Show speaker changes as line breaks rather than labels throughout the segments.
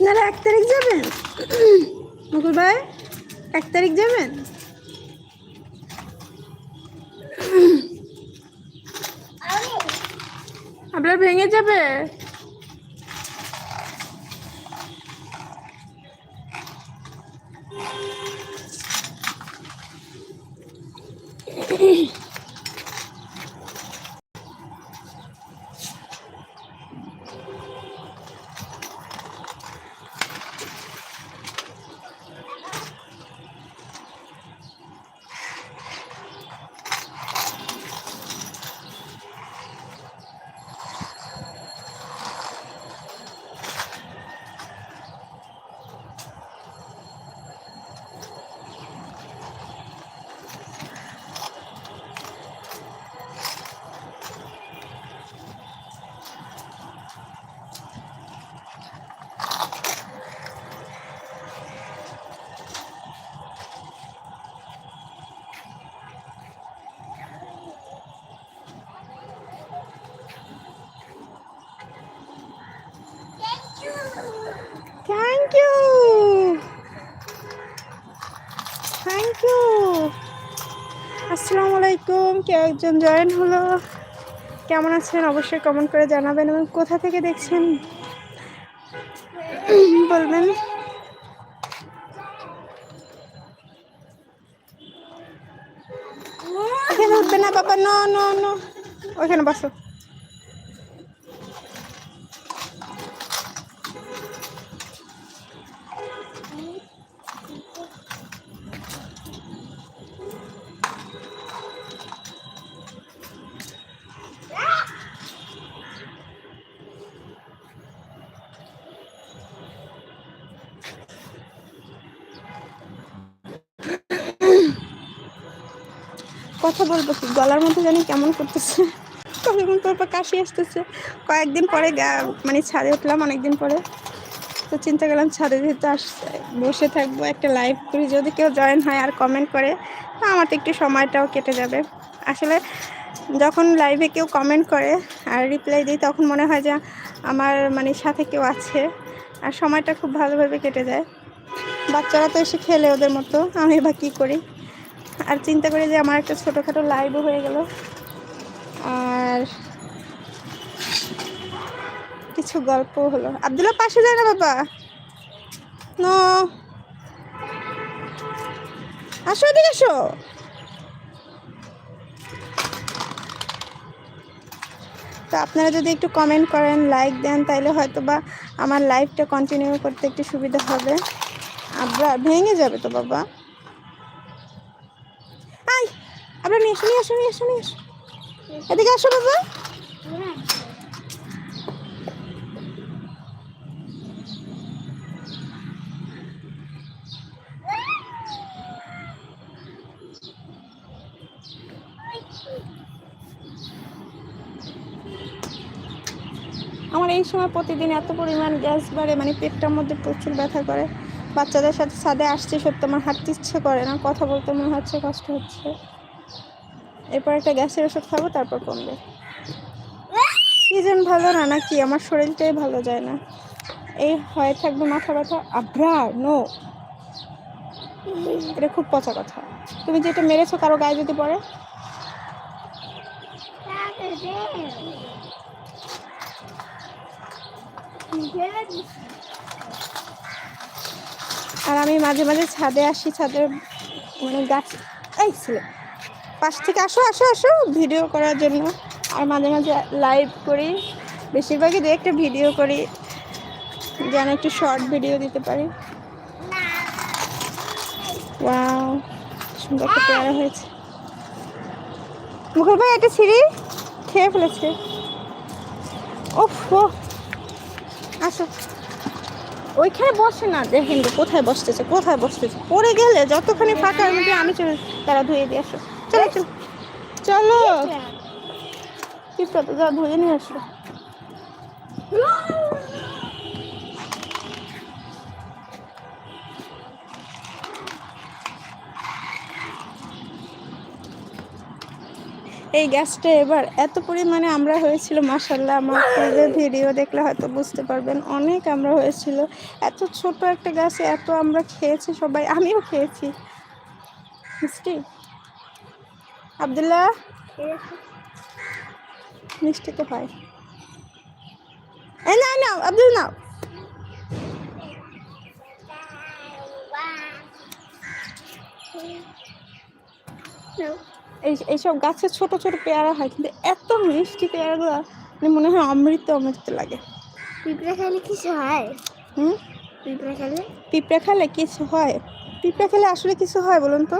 আপনারা এক তারিখ যাবেন? মুকুল ভাই এক তারিখ যাবেন? আপনার ভেঙে যাবে থ্যাংক ইউ থ্যাংক ইউ আসসালামু আলাইকুম, কে একজন জয়েন হলো? কেমন আছেন? অবশ্যই কমেন্ট করে জানাবেন এবং কোথা থেকে দেখছেন? বলবেন। না ন ন নো ওইখানে বসো। কথা বলব কি? গলার মধ্যে জানি কেমন করতেছে। কতক্ষণ পর পর কাশি আসতেছে। কয়েকদিন পরে গা- মানে ছাদে উঠলাম অনেকদিন পরে। তো চিন্তা করলাম ছাদে যেহেতু আস বসে থাকব একটা লাইভ করি। যদি কেউ জয়েন হয় আর কমেন্ট করে, তা আমার তো একটু সময়টাও কেটে যাবে। আসলে যখন লাইভে কেউ কমেন্ট করে আর রিপ্লাই দিই তখন মনে হয় যে আমার মানে সাথে কেউ আছে। আর সময়টা খুব ভালোভাবে কেটে যায়। বাচ্চারা তো এসে খেলে ওদের মতো, আমি বা কী করি? আর চিন্তা করি যে আমার একটা ছোটোখাটো লাইভও হয়ে গেল। আর কিছু গল্প হলো। আবদুল্লাহ, পাশে যায় না বাবা? নো আসো, এদিকে আসো। তো আপনারা যদি একটু কমেন্ট করেন লাইক দেন তাহলে হয়তো বা আমার লাইফটা কন্টিনিউ করতে একটু সুবিধা হবে। আবার ভেঙে যাবে তো বাবা? আমরা নিয়ে আসো এদিকে আসো বাবা। আমার এই সময় প্রতিদিন এত পরিমাণ গ্যাস বাড়ে মানে পেটটার মধ্যে প্রচুর ব্যথা করে। বাচ্চাদের সাথে ছাদে আসছে সত্যি আমার হাঁটতে ইচ্ছে করে না, কথা বলতে মনে হচ্ছে, কষ্ট হচ্ছে। এরপর একটা গ্যাসের ওষুধ খাব, তারপর কমবে। সিজন ভালো না, নাকি আমার শরীরটাই ভালো যায় না। এই হয়ে থাকবে মাথা ব্যথা। আভ্রা নো এটা খুব পচা কথা। তুমি যেটা মেরেছো কারও গায়ে যদি পড়ে? আর আমি মাঝে মাঝে ছাদে আসি ছাদের মানে গাছ এই ছেলে। পাশ থেকে আসো আসো আসো ভিডিও করার জন্য। আর মাঝে মাঝে লাইভ করি। বেশিরভাগই দু একটা ভিডিও করি, যেন একটু শর্ট ভিডিও দিতে পারি। সুন্দর হয়েছে। মুকুল ভাই, একটা সিঁড়ি খেয়ে ফেলেছে। ও, আসো। ওইখানে বসে না, দেখেন কোথায় বসতেছে কোথায় বসতেছে। পড়ে গেলে যতখানি ফাঁকা মধ্যে আমি চলে তারা ধুয়ে দিয়ে আসো। চলো চলো। চলো যা ধুয়ে নিয়ে আসো এই গ্যাসটা এবার এত পরিমাণে আমরা হয়েছিল মাসাল্লাহ আমার ভিডিও দেখলে হয়তো বুঝতে পারবেন, অনেক আমরা হয়েছিল। এত ছোট একটা গ্যাসে এত আমরা খেয়েছি সবাই, আমিও খেয়েছি। মিষ্টি? আবদুল্লাহ? মিষ্টি তো হয়। এই না না আব্দুল নাও। এই এইসব গাছের ছোট ছোট পেয়ারা হয় কিন্তু এত মিষ্টি পেয়ারাগুলো মানে মনে হয় অমৃত অমৃত লাগে।
পিঁপড়ে খেলে কিছু হয়?
হুম?
পিঁপড়ে খেলে?
পিঁপড়ে খেলে কিছু হয়। পিঁপড়ে খেলে আসলে কিছু হয় বলুন তো?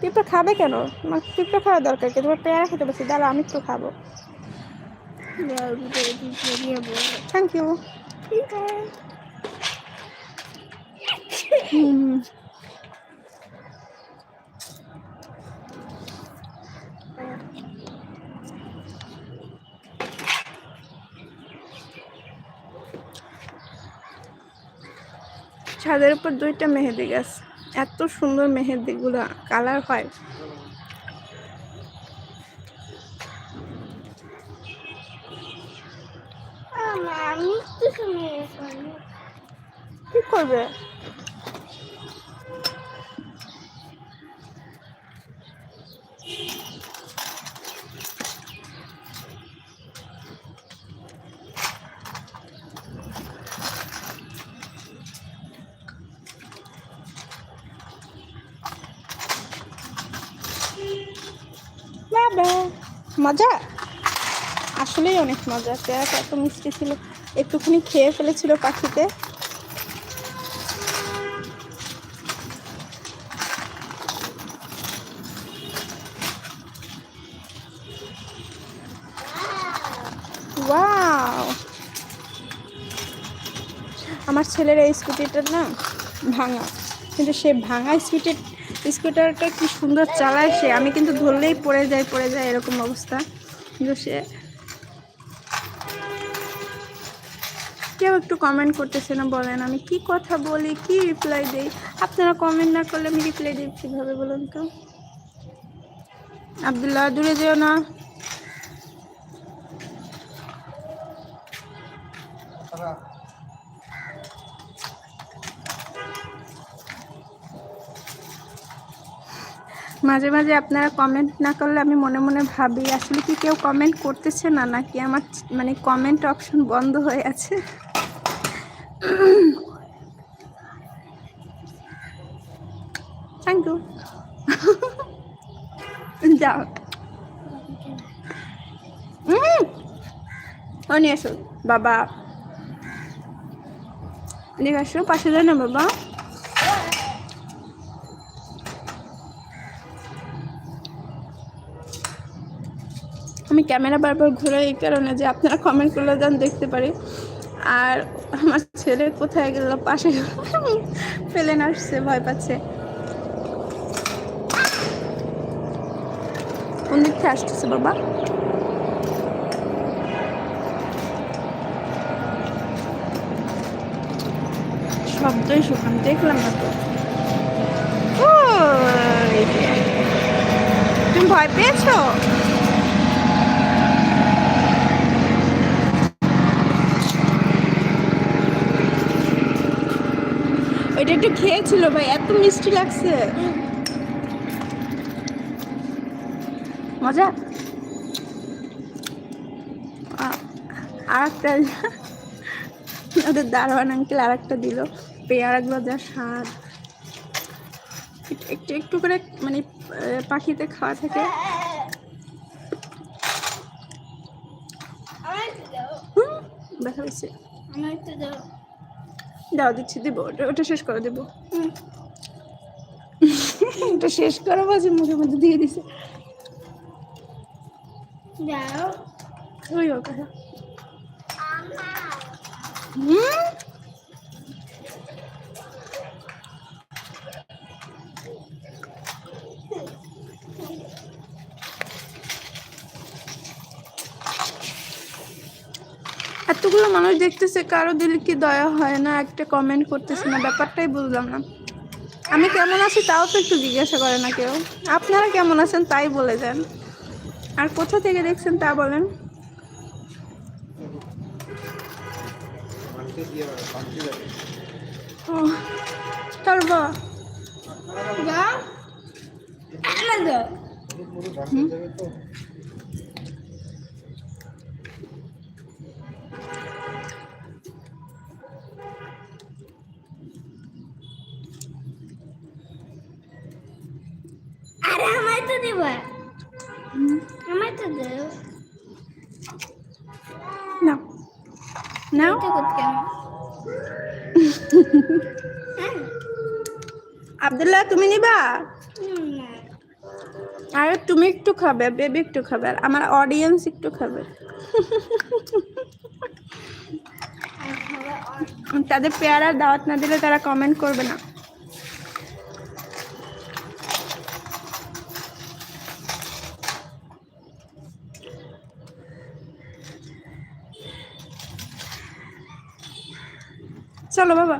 পিঁপড়ে খাবে কেন? আমার পিঁপড়ে খাওয়া দরকার কি? তোমার পেয়ারা খেতে বসে দাঁড়া আমি একটু খাব। থ্যাংক ইউ ছাদের উপর দুইটা মেহেদি গাছ। এত সুন্দর মেহেদিগুলো কালার হয়। কি করবে? মজা আসলেই অনেক মজা। পেয়ারাটা এত মিষ্টি ছিল। একটুখানি খেয়ে ফেলেছিল পাখিতে। আমার ছেলের এই স্কুটিটা না ভাঙা। কিন্তু সে ভাঙা স্কুটি স্কুটারটা কি সুন্দর চালায় সে। আমি কিন্তু ধরলেই পড়ে যায় পড়ে যায় এরকম অবস্থা। কিন্তু সে কেউ একটু কমেন্ট করতেছে না, বলেন আমি কি কথা বলি, কি রিপ্লাই দেই? আপনারা কমেন্ট না করলে আমি রিপ্লাই দিই কীভাবে বলুন তো? আবদুল্লাহ, দূরে যেও না। মাঝে মাঝে আপনারা কমেন্ট না করলে আমি মনে মনে ভাবি, আসলে কি কেউ কমেন্ট করতেছে না নাকি? আমার মানে কমেন্ট অপশন বন্ধ হয়ে আছে। থ্যাংক ইউ যাও। ও নিয়ে আসো বাবা। নিয়ে আসো, পাশে যায় না, বাবা। আমি ক্যামেরা বারবার ঘুরে এই কারণে যে আপনারা কমেন্ট করলে যান দেখতে পারি। আর আমার ছেলে কোথায় গেল, পাশে ফেলে আসছে, ভয় পাচ্ছে। কোন আসতেছে বাবা? শব্দই শুকান, দেখলাম না তো। তুমি ভয় পেয়েছ? ওইটা একটু খেয়েছিল ভাই এত মিষ্টি লাগছে। মজা? আর একটা ওদের দারোয়ান আঙ্কেল আর একটা দিল পেয়ারাগুলো যা স্বাদ। একটু- একটু করে মানে পাখিতে খাওয়া থাকে। দেখা
একটু দাও
দিচ্ছি দেবো। ওটা ওটা শেষ করে দেবো। ওটা শেষ করো বাজে মুখে মধ্যে দিয়ে দিছে।
দাও।
ওই কথা হুম? এতগুলো মানুষ দেখতেছে কারও দিলে কি দয়া হয় না? একটা কমেন্ট করতেছে না ব্যাপারটাই বুঝলাম না। আমি কেমন আছি তাও তো একটু জিজ্ঞাসা করে না কেউ। আপনারা কেমন আছেন তাই বলে যান আর কোথা থেকে দেখছেন তা বলেন। ও চল নাও। আবদুল্লাহ তুমি নিবা? আরে তুমি একটু খাবে বেবি একটু খাবে আর আমার অডিয়েন্স একটু খাবে। তাদের পেয়ারার দাওয়াত না দিলে তারা কমেন্ট করবে না। চলো বাবা।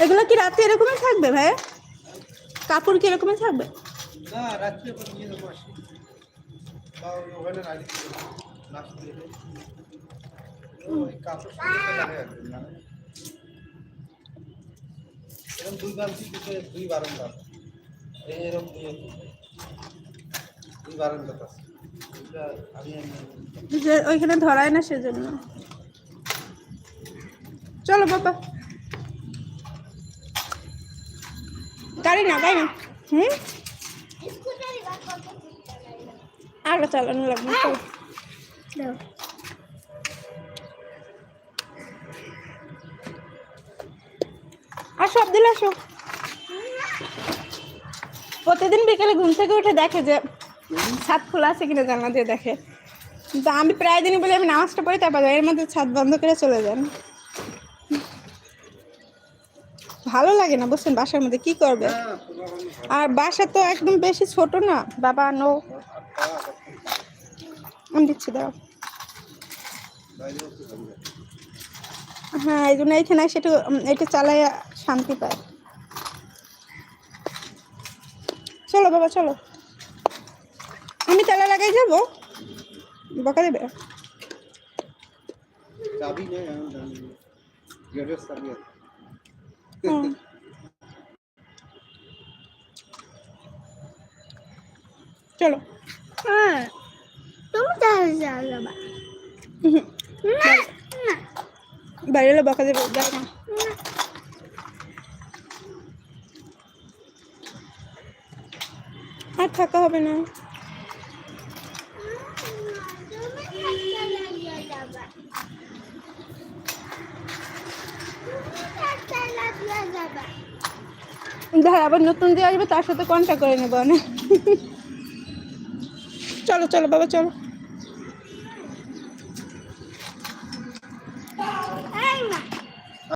এগুলো কি রাতে এরকমই থাকবে ভাই? কাপড় কি এরকমই থাকবে?
না, রাত্রে নিয়ে যাব আসি। ওখানে দুই বালতি দুই এই এরকম দুই দুই বারান্দা আছে এটা আমি আমি-
যে ওইখানে ধরায় না সেজন্য। চলো, বাবা। গাড়ি না গাড়ি না। হুম? আগে চালানো লাগবে আসো আব্দুল আসো। প্রতিদিন বিকেলে ঘুম থেকে উঠে দেখে যে ছাদ খোলা আছে কিনা জানলা দিয়ে দেখে। কিন্তু আমি প্রায় দিনই বলি, আমি নামাজটা পড়ি, তারপর এর মধ্যে ছাদ বন্ধ করে চলে যান। ভালো লাগে না, বুঝছেন? বাসার মধ্যে কি করবে? আর বাসা তো একদম বেশি ছোট না। বাবা, নো। আমি দিচ্ছি, দাও। হ্যাঁ এই জন্য এইখানে সেটা এটা চালাই শান্তি পায়। চলো, বাবা, চলো। আমি তালা লাগাই যাব। বকা দেবে?
চাবি নেই। গেটের চাবি।
চলো।
হ্যাঁ তুমি তাহলে যাও যাবা। না না।
বাইরে এলে বকা দেবে যাও। না। আর থাকা হবে না
তুমি একটা লাগিয়ে যাবা তুমি
ধর আবার নতুন যে আসবে, তার সাথে কন্ট্যাক্ট করে নেব অনেক চলো চলো, বাবা, চলো।